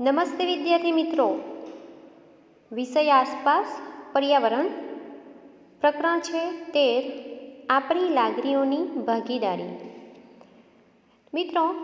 નમસ્તે વિદ્યાર્થી મિત્રો. વિષય આસપાસ પર્યાવરણ પ્રકરણ છે તેર, આપણી લાગણીઓની ભાગીદારી. મિત્રો,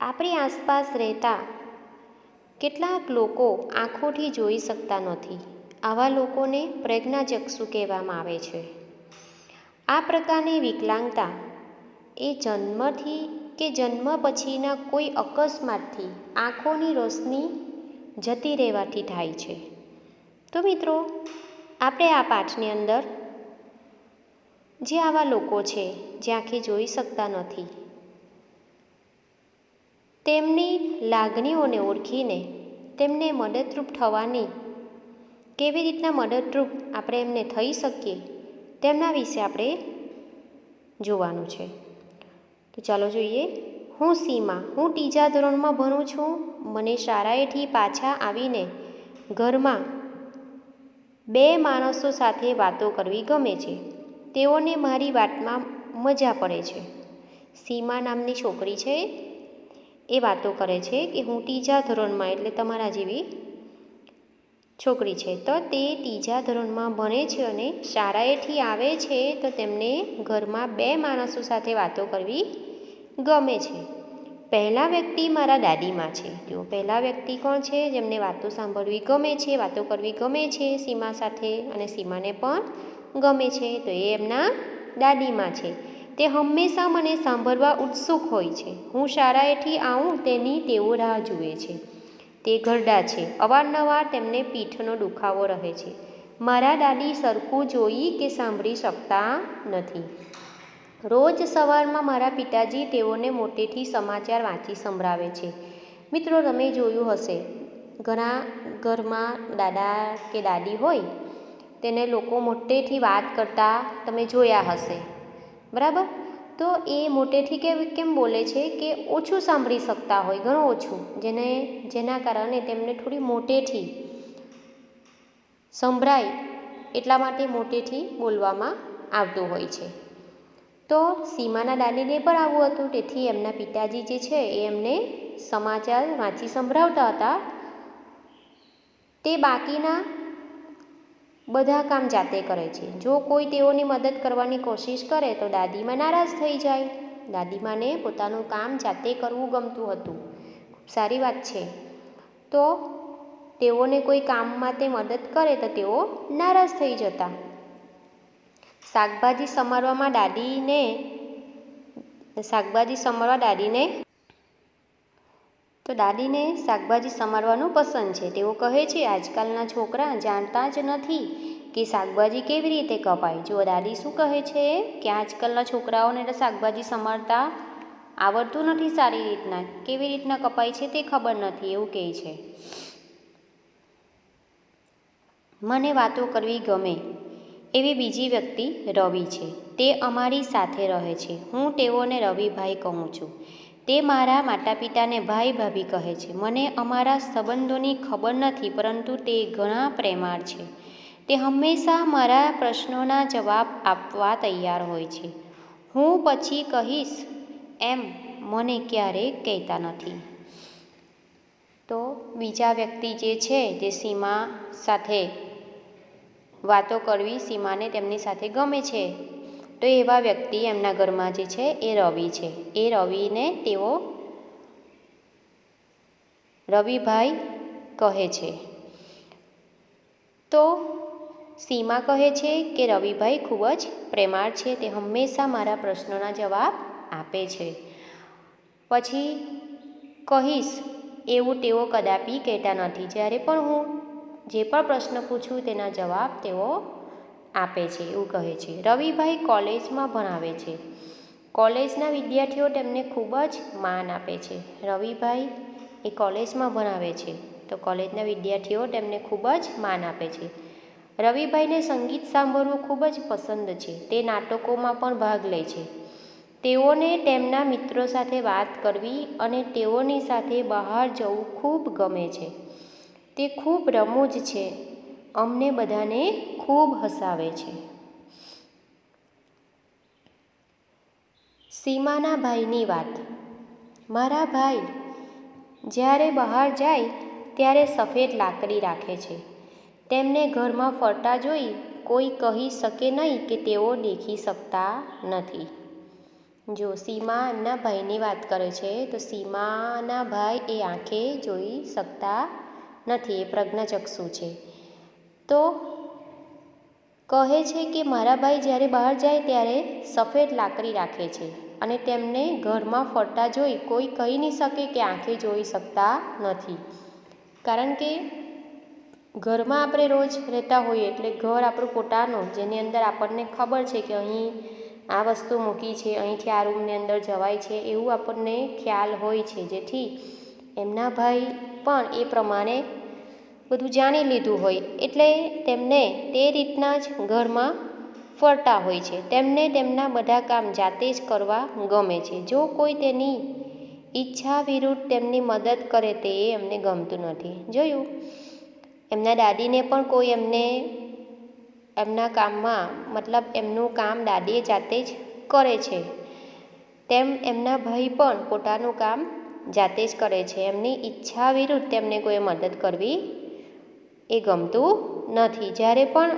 આપણી આસપાસ રહેતા કેટલાક લોકો આંખોથી જોઈ શકતા નથી. આવા લોકોને પ્રજ્ઞાચક્ષુ કહેવામાં આવે છે. આ પ્રકારની વિકલાંગતા એ જન્મથી કે જન્મ પછીના કોઈ અકસ્માતથી આંખોની રોશની જતી રહેવાથી થાય છે. તો મિત્રો, આપણે આ પાઠની અંદર જે આવા લોકો છે જે આંખે જોઈ શકતા નથી, તેમની લાગણીઓને ઓળખીને તેમને મદદરૂપ થવાની કેવી રીતના મદદરૂપ આપણે એમને થઈ શકીએ, તેમના વિશે આપણે જોવાનું છે. ચાલો જોઈએ. હું સીમા, હું ત્રીજા ધોરણમાં ભણું છું. મને શાળાએથી પાછા આવીને ઘરમાં બે માણસો સાથે વાતો કરવી ગમે છે. તેઓને મારી વાતમાં મજા પડે છે. સીમા નામની છોકરી છે એ વાતો કરે છે કે હું ત્રીજા ધોરણમાં, એટલે તમારા જેવી છોકરી છે. તો તે ત્રીજા ધોરણમાં ભણે છે અને શાળાએથી આવે છે તો તેમને ઘરમાં બે માણસો સાથે વાતો કરવી ગમે છે. પહેલા વ્યક્તિ મારા દાદીમાં છે. જો પહેલા વ્યક્તિ કોણ છે? જેમને વાતો સાંભળવી ગમે છે, વાતો કરવી ગમે છે, સીમા સાથે અને સીમાને પણ ગમે છે. તો એ એમના દાદીમાં છે. તે હંમેશા મને સાંભળવા ઉત્સુક હોય છે. હું શાળાએથી આવું તેની તેઓ રાહ જુએ છે. તે ઘરડા છે. અવારનવાર તેમને પીઠનો દુખાવો રહે છે. મારા દાદી સરખું જોઈ કે સાંભળી શકતા નથી. રોજ સવારમાં મારા પિતાજી તેઓને મોટેથી સમાચાર વાંચી સંભળાવે છે. મિત્રો, તમે જોયું હશે, ઘણા ઘરમાં દાદા કે દાદી હોય, તેને લોકો મોટેથી વાત કરતા તમે જોયા હશે. બરાબર? તો એ મોટેથી કે કેમ બોલે છે કે ઓછું સાંભળી શકતા હોય, ઘણું ઓછું, જેને, જેના કારણે તેમને થોડી મોટેથી સંભળાય એટલા માટે મોટેથી બોલવામાં આવતું હોય છે. તો સીમાના દાદીને પણ આવું હતું. તેથી એમના પિતાજી જે છે એ એમને સમાચાર વાંચી સંભળાવતા હતા. તે બાકીના બધા કામ જાતે કરે છે. જો કોઈ તેઓની મદદ કરવાની કોશિશ કરે તો દાદીમાં નારાજ થઈ જાય. દાદીમાને પોતાનું કામ જાતે કરવું ગમતું હતું. ખૂબ સારી વાત છે. તો તેઓને કોઈ કામમાં તે મદદ કરે તો તેઓ નારાજ થઈ જતા. શાકભાજી સમારવામાં દાદીને, શાકભાજી સમારવા દાદીને? તો દાદીને શાકભાજી સમારવાનું પસંદ છે. તેઓ કહે છે, આજકાલના છોકરા જાણતા જ નથી કે શાકભાજી કેવી રીતે કપાય. જો દાદી શું કહે છે કે, આજકાલના છોકરાઓને શાકભાજી સમારતા આવડતું નથી સારી રીતના. કેવી રીતના કપાય છે તે ખબર નથી. એવું કહે છે. મને વાતો કરવી ગમે. એવી બીજી વ્યક્તિ રવિ છે. તે અમારી સાથે રહે છે. હું તેઓને રવિભાઈ કહું છું. તે મારા માતા પિતાને ભાઈ ભાભી કહે છે. મને અમારા સંબંધોની ખબર નથી, પરંતુ તે ઘણા પ્રેમાળ છે. તે હંમેશા મારા પ્રશ્નોના જવાબ આપવા તૈયાર હોય છે. હું પછી કહીશ, એમ મને ક્યારેય કહેતા નથી. તો બીજા વ્યક્તિ જે છે તે સીમા સાથે વાતો કરવી સીમાને તેમની સાથે ગમે છે. તો એવા વ્યક્તિ એમના ઘરમાં જે છે એ રવિ છે. એ રવિને તેઓ રવિભાઈ કહે છે. તો સીમા કહે છે કે રવિભાઈ ખૂબ જ પ્રેમાળ છે. તે હંમેશા મારા પ્રશ્નોના જવાબ આપે છે. પછી કહીશ, એવું તેઓ કદાપી કહેતા નથી. જ્યારે પણ હું જે પણ પ્રશ્ન પૂછું તેના જવાબ તેઓ આપે છે એવું કહે છે. રવિભાઈ કોલેજમાં ભણાવે છે. કોલેજના વિદ્યાર્થીઓ તેમને ખૂબ જ માન આપે છે. રવિભાઈ એ કોલેજમાં ભણાવે છે. તો કોલેજના વિદ્યાર્થીઓ તેમને ખૂબ જ માન આપે છે. રવિભાઈને સંગીત સાંભળવું ખૂબ જ પસંદ છે. તે નાટકોમાં પણ ભાગ લે છે. તેઓને તેમના મિત્રો સાથે વાત કરવી અને તેઓની સાથે બહાર જવું ખૂબ ગમે છે. તે ખૂબ રમૂજ છે. અમને બધાને ખૂબ હસાવે છે. સીમાના ભાઈની વાત. મારા ભાઈ જ્યારે બહાર જાય ત્યારે સફેદ લાકડી રાખે છે. તેમને ઘરમાં ફરતા જોઈ કોઈ કહી શકે નહીં કે તેઓ દેખી શકતા નથી. જો સીમા એમના ભાઈની વાત કરે છે તો સીમાના ભાઈ એ આંખે જોઈ શકતા નથી, એ પ્રજ્ઞાચક્ષુ છે. તો કહે છે કે મારા ભાઈ જ્યારે બહાર જાય ત્યારે સફેદ લાકડી રાખે છે અને તેમને ઘરમાં ફરતા જોઈ કોઈ કહી નહીં શકે કે આંખે જોઈ શકતા નથી. કારણ કે ઘરમાં આપણે રોજ રહેતા હોઈએ એટલે ઘર આપણું પોતાનું, જેની અંદર આપણને ખબર છે કે અહીં આ વસ્તુ મૂકી છે, અહીંથી આ રૂમની અંદર જવાય છે, એવું આપણને ખ્યાલ હોય છે. જેથી એમના ભાઈ પણ એ પ્રમાણે બધું જાણી લીધું હોય. એટલે તેમને તે રીતના જ ઘરમાં ફરતા હોય છે. તેમને તેમના બધા કામ જાતે જ કરવા ગમે છે. જો કોઈ તેની ઈચ્છા વિરુદ્ધ તેમની મદદ કરે તે એમને ગમતું નથી. જોયું? એમના દાદીને પણ કોઈ એમને એમના કામમાં મતલબ એમનું કામ દાદીએ જાતે જ કરે છે. તેમ એમના ભાઈ પણ પોતાનું કામ જાતે જ કરે છે. એમની ઈચ્છા વિરુદ્ધ તેમને કોઈ મદદ કરવી એ ગમતું નથી. જ્યારે પણ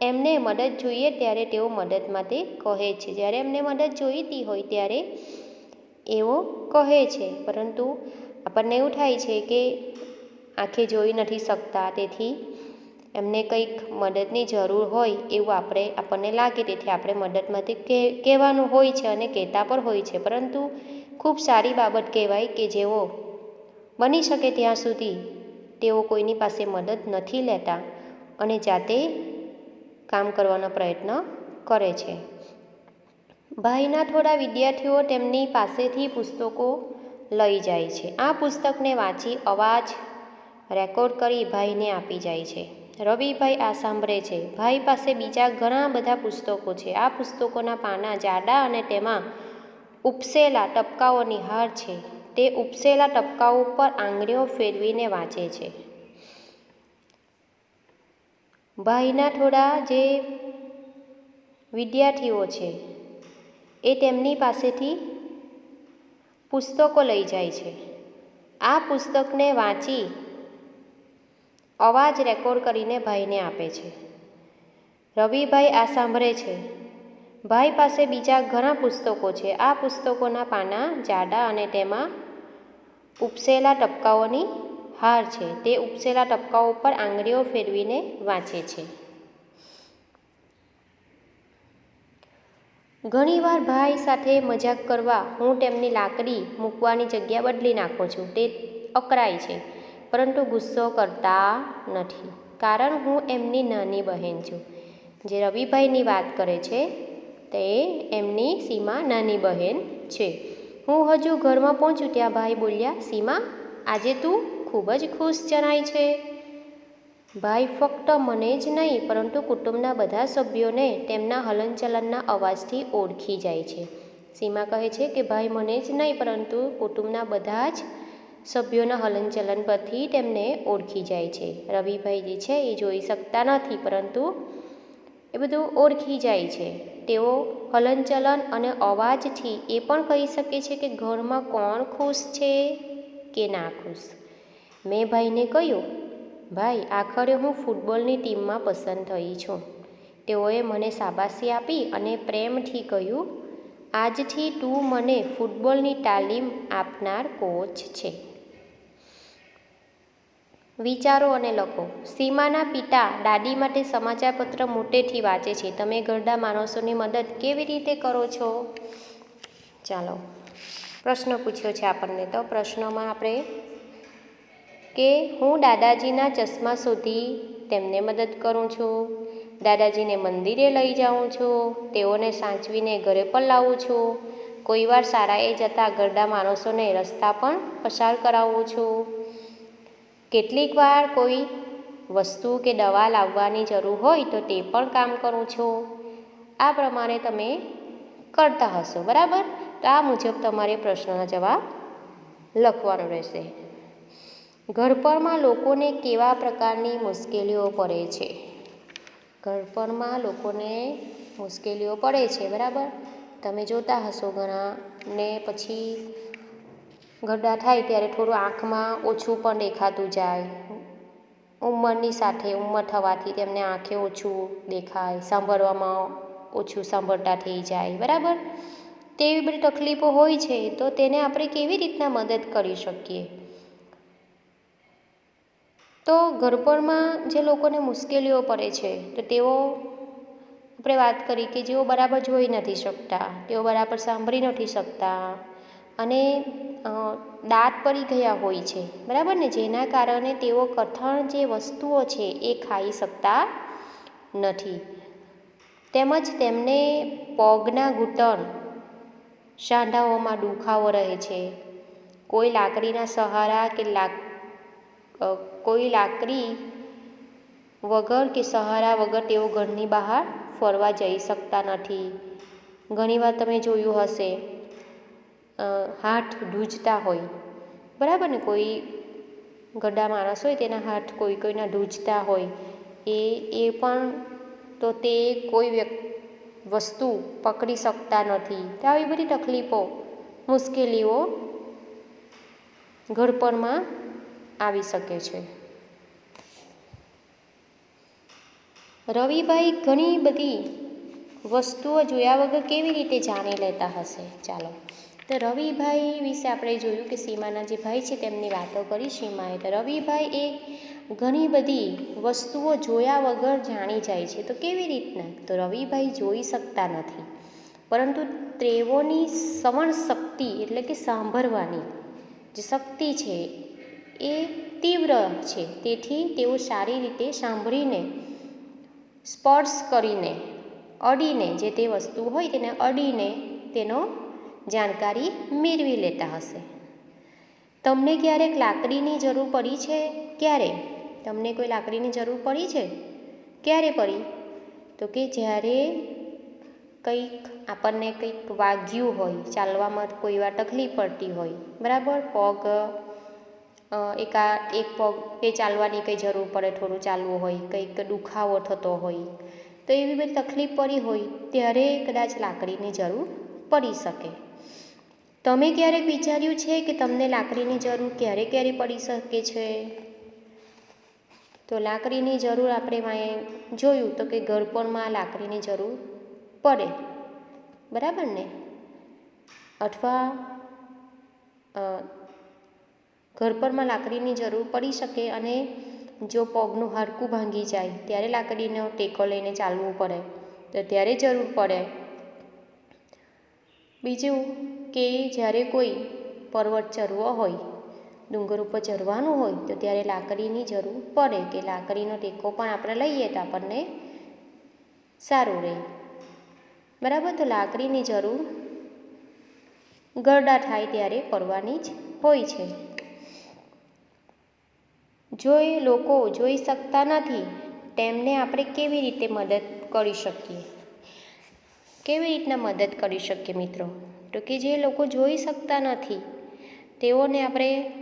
એમને મદદ જોઈએ ત્યારે તેઓ મદદ માટે કહે છે. જ્યારે એમને મદદ જોઈતી હોય ત્યારે એવો કહે છે. પરંતુ આપણને એવું થાય છે કે આંખે જોઈ નથી શકતા. તેથી એમને કંઈક મદદની જરૂર હોય એવું આપણે, આપણને લાગે. તેથી આપણે મદદ કે, કહેવાનું હોય છે અને કહેતા પણ હોય છે. પરંતુ ખૂબ સારી બાબત કહેવાય કે જેઓ બની શકે ત્યાં સુધી તેઓ કોઈની પાસે મદદ નથી લેતા અને જાતે કામ કરવાનો પ્રયત્ન કરે છે. ભાઈના થોડા વિદ્યાર્થીઓ તેમની પાસેથી પુસ્તકો લઈ જાય છે. આ પુસ્તકને વાંચી અવાજ રેકોર્ડ કરી ભાઈને આપી જાય છે. રવિભાઈ આ સાંભળે છે. ભાઈ પાસે બીજા ઘણા બધા પુસ્તકો છે. આ પુસ્તકોના પાના જાડા અને તેમાં ઉપસેલા ટપકાઓની હાર છે. તે ઉપસેલા ટપકાઓ ઉપર આંગળીઓ ફેરવીને વાંચે છે. ભાઈના થોડા જે વિદ્યાર્થીઓ છે, એ તેમની પાસેથી પુસ્તકો લઈ જાય છે. આ પુસ્તકને વાંચી અવાજ રેકોર્ડ કરીને ભાઈને આપે છે. રવિભાઈ આ સાંભળે છે. ભાઈ પાસે બીજા ઘણા પુસ્તકો છે. આ પુસ્તકોના પાના જાડા અને તેમાં ઉપસેલા ટપકાઓની હાર છે. તે ઉપસેલા ટપકાઓ પર આંગળીઓ ફેરવીને વાંચે છે. ઘણીવાર ભાઈ સાથે મજાક કરવા હું તેમની લાકડી મૂકવાની જગ્યા બદલી નાખું છું. તે અકરાય છે, પરંતુ ગુસ્સો કરતા નથી. કારણ હું એમની નાની બહેન છું. જે રવિભાઈની વાત કરે છે તે એમની સીમા નાની બહેન છે. હું હજુ ઘરમાં પહોંચું ત્યાં ભાઈ બોલ્યા, સીમા, આજે તું ખૂબ જ ખુશ જણાય છે. ભાઈ ફક્ત મને જ નહીં, પરંતુ કુટુંબના બધા સભ્યોને તેમના હલનચલનના અવાજથી ઓળખી જાય છે. સીમા કહે છે કે, ભાઈ, મને જ નહીં, પરંતુ કુટુંબના બધા જ સભ્યોના હલનચલન પરથી તેમને ઓળખી જાય છે. રવિભાઈ જે છે એ જોઈ શકતા નથી, પરંતુ એ બધું ઓળખી જાય છે. તેઓ હલનચલન અને અવાજથી એ પણ કહી શકે છે કે ઘરમાં કોણ ખુશ છે કે ના ખુશ? મેં ભાઈને કહ્યું, ભાઈ, આખરે હું ફૂટબોલની ટીમમાં પસંદ થઈ છું. તેઓએ મને શાબાશી આપી અને પ્રેમથી કહ્યું, આજથી તું મને ફૂટબોલની તાલીમ આપનાર કોચ છે. વિચારો અને લખો. સીમાના પિતા દાદી માટે સમાચારપત્ર મોટેથી વાંચે છે. તમે ઘરડા માણસોની મદદ કેવી રીતે કરો છો? ચાલો. પ્રશ્ન પૂછ્યો છે આપણને તો. પ્રશ્નમાં આપણે કે હું દાદાજીના ચશ્મા શોધી તેમને મદદ કરું છું? દાદાજીને મંદિરે લઈ જાઉં છું. તેઓને સાચવીને ઘરે પણ લાવું છું. કોઈવાર શાળાએ જતા ઘરડા માણસોને રસ્તા પણ પસાર કરાવું છું. કેટલીક વાર કોઈ વસ્તુ કે દવા લાવવાની જરૂર હોય તો તે પણ કામ કરું છું. આ પ્રમાણે તમે કરતા હશો, બરાબર? તો આ મુજબ તમારે પ્રશ્નના જવાબ લખવાનો રહેશે. ઘરપણમાં લોકોને કેવા પ્રકારની મુશ્કેલીઓ પડે છે? ઘરપણમાં લોકોને મુશ્કેલીઓ પડે છે, બરાબર? તમે જોતા હશો ઘણા ને પછી ગરડા થાય ત્યારે થોડું આંખમાં ઓછું પણ દેખાતું જાય. ઉંમરની સાથે ઉંમર થવાથી તેમને આંખે ઓછું દેખાય, સાંભળવામાં ઓછું સાંભળતા થઈ જાય, બરાબર? તેવી બધી તકલીફો હોય છે તો તેને આપણે કેવી રીતના મદદ કરી શકીએ? તો ઘરપણમાં જે લોકોને મુશ્કેલીઓ પડે છે, તો તેઓ, આપણે વાત કરી કે જેઓ બરાબર જોઈ નથી શકતા, તેઓ બરાબર સાંભળી નથી શકતા અને દાંત પડી ગયા હોય છે. બરાબર ને? જેના કારણે તેઓ કઠણ જે વસ્તુઓ છે એ ખાઈ શકતા નથી. તેમજ તેમને પગના ઘૂંટણ સાંધાઓમાં દુખાવો રહે છે. કોઈ લાકડીના સહારા કે લાક કોઈ લાકડી વગર કે સહારા વગર તેઓ ઘરની બહાર ફરવા જઈ શકતા નથી. ઘણીવાર તમે જોયું હશે હાથ ધ્રુજતા હોય. બરાબર ને? કોઈ ગડા માણસ હોય તેના હાથ કોઈ કોઈના ધ્રુજતા હોય, એ એ પણ તો તે કોઈ વ્યક્તિ વસ્તુ પકડી શકતા નથી. તો આવી બધી તકલીફો, મુશ્કેલીઓ ઘડપણમાં આવી શકે છે. રવિભાઈ ઘણી બધી વસ્તુઓ જોયા વગર કેવી રીતે જાણી લેતા હશે? ચાલો. તો રવિભાઈ વિશે આપણે જોયું કે સીમાના જે ભાઈ છે તેમની વાતો કરી સીમાએ. તો રવિભાઈ એ ઘણી બધી વસ્તુઓ જોયા વગર જાણી જાય છે. તો કેવી રીતના? તો રવિભાઈ જોઈ શકતા નથી. પરંતુ તેઓની શ્રવણ શક્તિ એટલે કે સાંભળવાની જે શક્તિ છે એ તીવ્ર છે. તેથી તેઓ સારી રીતે સાંભળીને, સ્પર્શ કરીને, અડીને જે તે વસ્તુ હોય તેને અડીને તેનો જાણકારી મેળવી લેતા હશે. તમને ક્યારેક લાકડીની જરૂર પડી છે? ક્યારે? તમને કોઈ લાકડીની જરૂર પડી છે? ક્યારે પડી? તો કે જ્યારે કંઈક આપણને કંઈક વાગ્યું હોય, ચાલવામાં કોઈ વાર તકલીફ પડતી હોય, બરાબર? પગ એકા, એક પગ એ ચાલવાની કંઈ જરૂર પડે, થોડું ચાલવું હોય, કંઈક દુખાવો થતો હોય, તો એવી બધી તકલીફ પડી હોય, ત્યારે કદાચ લાકડીની જરૂર પડી શકે. તમે ક્યારેક વિચાર્યું છે કે તમને લાકડીની જરૂર ક્યારે ક્યારે પડી શકે છે? તો લાકડીની જરૂર આપણે જોયું તો કે ઘરપણમાં લાકડીની જરૂર પડે. બરાબર ને? અથવા ઘરપણમાં લાકડીની જરૂર પડી શકે અને જો પગનું હાડકું ભાંગી જાય, ત્યારે લાકડીનો ટેકો લઈને ચાલવું પડે. તો ત્યારે જરૂર પડે. બીજું કે જ્યારે કોઈ પર્વત ચરવો હોય, ડુંગર ઉપર ચરવાનું હોય, તો ત્યારે લાકડીની જરૂર પડે કે લાકડીનો ટેકો પણ આપણે લઈએ તો આપણને સારું રહે. બરાબર? તો લાકડીની જરૂર ગરડા થાય ત્યારે પડવાની જ હોય છે. જો એ લોકો જોઈ શકતા નથી, તેમને આપણે કેવી રીતે મદદ કરી શકીએ? કેવી રીતના મદદ કરી શકીએ મિત્રો? તો કે જે લોકો જોઈ શકતા નથી, તેઓને આપણે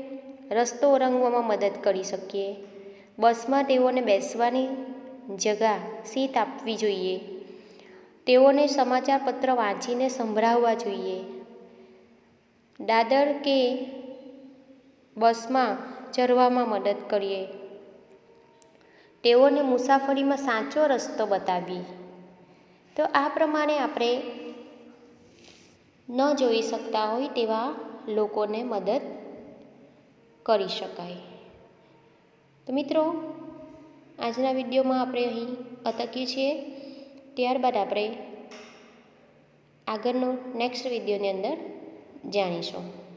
રસ્તો ઓળંગવામાં મદદ કરી શકીએ. બસમાં તેઓને બેસવાની જગા સીટ આપવી જોઈએ. તેઓને સમાચાર પત્ર વાંચીને સંભળાવવા જોઈએ. દાદર કે બસમાં ચડવામાં મદદ કરીએ. તેઓને મુસાફરીમાં સાચો રસ્તો બતાવીએ તો આ પ્રમાણે આપણે ન જોઈ શકતા હોય તેવા લોકોને મદદ કરી શકાય. તો મિત્રો, આજના વિડીયોમાં આપણે અહીં અટકીએ છીએ. ત્યારબાદ આપણે આગળનો નેક્સ્ટ વિડીયોની અંદર જાણીશું.